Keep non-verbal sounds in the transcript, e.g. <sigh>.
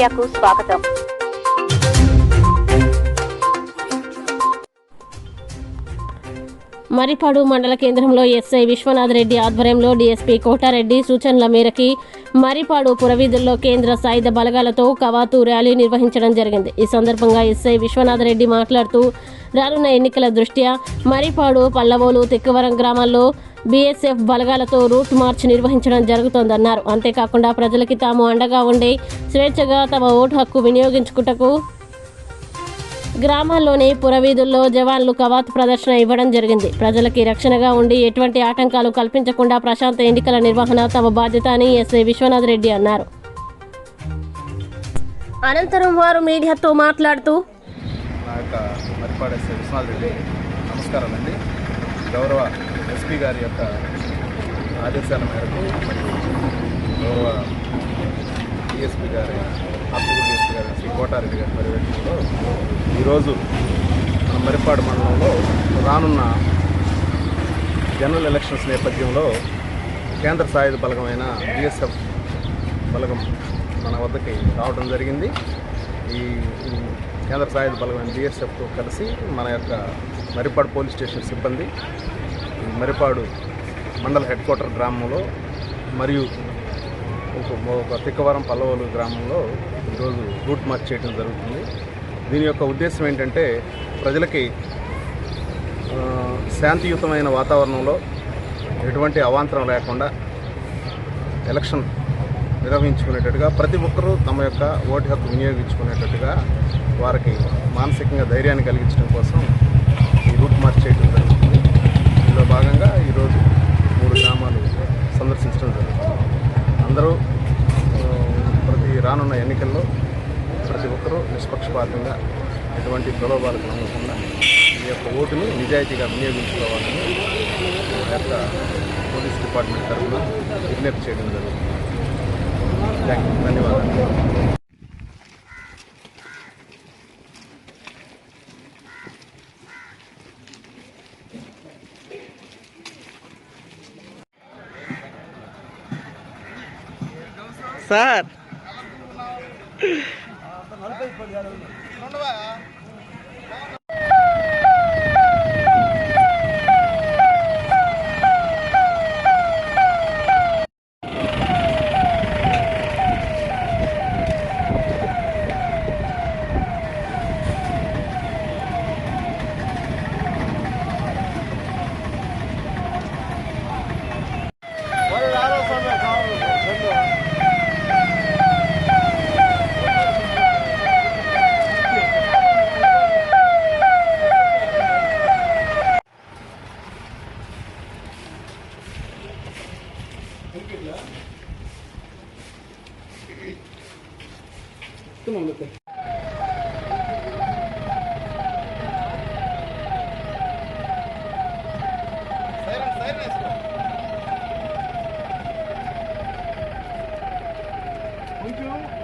మీడియాకు స్వాగతం. మరిపాడు మండల కేంద్రంలో ఎస్ఐ విశ్వనాథ్ రెడ్డి ఆధ్వర్యంలో డీఎస్పీ కోటారెడ్డి సూచనల మేరకి మరిపాడు పురవీధుల్లో కేంద్ర సాయుధ బలగాలతో కవాతు ర్యాలీ నిర్వహించడం జరిగింది. ఈ సందర్భంగా ఎస్ఐ విశ్వనాథ్ రెడ్డి మాట్లాడుతూ రానున్న ఎన్నికల దృష్ట్యా మరిపాడు పల్లవోలు తిక్కవరం గ్రామాల్లో బీఎస్ఎఫ్ బలగాలతో రూట్ మార్చ్ నిర్వహించడం జరుగుతోందన్నారు. అంతేకాకుండా ప్రజలకి తాము అండగా ఉండి స్వేచ్ఛగా తమ ఓటు హక్కు వినియోగించుకుంటకు గ్రామాల్లోని పురవీధుల్లో జవాన్లు కవాత్ ప్రదర్శన ఇవ్వడం జరిగింది. ప్రజలకి రక్షణగా ఉండి ఎటువంటి ఆటంకాలు కల్పించకుండా ప్రశాంత ఎన్నికల నిర్వహణ తమ బాధ్యత అని ఎస్ఐ విశ్వనాథ్ రెడ్డి అన్నారు. అనంతరం వారు మీడియాతో మాట్లాడుతూ నమస్కారాలండి గౌరవ ఎస్పీ గారి యొక్క ఆదేశాల మేరకు గౌరవ డిఎస్పీ గారి గారి శ్రీ కోటారెడ్డి గారి పర్యవేక్షణలో ఈరోజు మన మరిపాడు మండలంలో రానున్న జనరల్ ఎలక్షన్స్ నేపథ్యంలో కేంద్ర సాయుధ బలగమైన బిఎస్ఎఫ్ బలగం మన వద్దకి రావడం జరిగింది. ఈ కేంద్ర సాయుధ బలమైన బిఎస్ఎఫ్తో కలిసి మన యొక్క మరిపాడు పోలీస్ స్టేషన్ సిబ్బంది ఈ మరిపాడు మండల హెడ్ క్వార్టర్ గ్రామంలో మరియు తిక్కవరం పల్లవలు గ్రామంలో ఈరోజు రూట్ మార్చ్ చేయడం జరుగుతుంది. దీని యొక్క ఉద్దేశం ఏంటంటే ప్రజలకి శాంతియుతమైన వాతావరణంలో ఎటువంటి అవాంతరం లేకుండా ఎలక్షన్ నిర్వహించుకునేటట్టుగా ప్రతి ఒక్కరూ తమ యొక్క ఓటు హక్కు వినియోగించుకునేటట్టుగా వారికి మానసికంగా ధైర్యాన్ని కలిగించడం కోసం ఈ రూట్ మార్చ్ చేయడం జరుగుతుంది. ఇందులో భాగంగా ఈరోజు మూడు గ్రామాలు సందర్శించడం జరుగుతుంది. రానున్న ఎన్నికల్లో ప్రతి ఒక్కరూ నిష్పక్షపాతంగా ఎటువంటి ప్రలోభాలకు నమ్మకుండా ఈ యొక్క ఓటును నిజాయితీగా వినియోగించుకోవాలని మా యొక్క పోలీస్ డిపార్ట్మెంట్ తరఫున విజ్ఞప్తి చేయడం జరుగుతుంది. <laughs> நல்பை థ్యాంక్ యూ ధన్యవాదాలు సార్ కొంచెం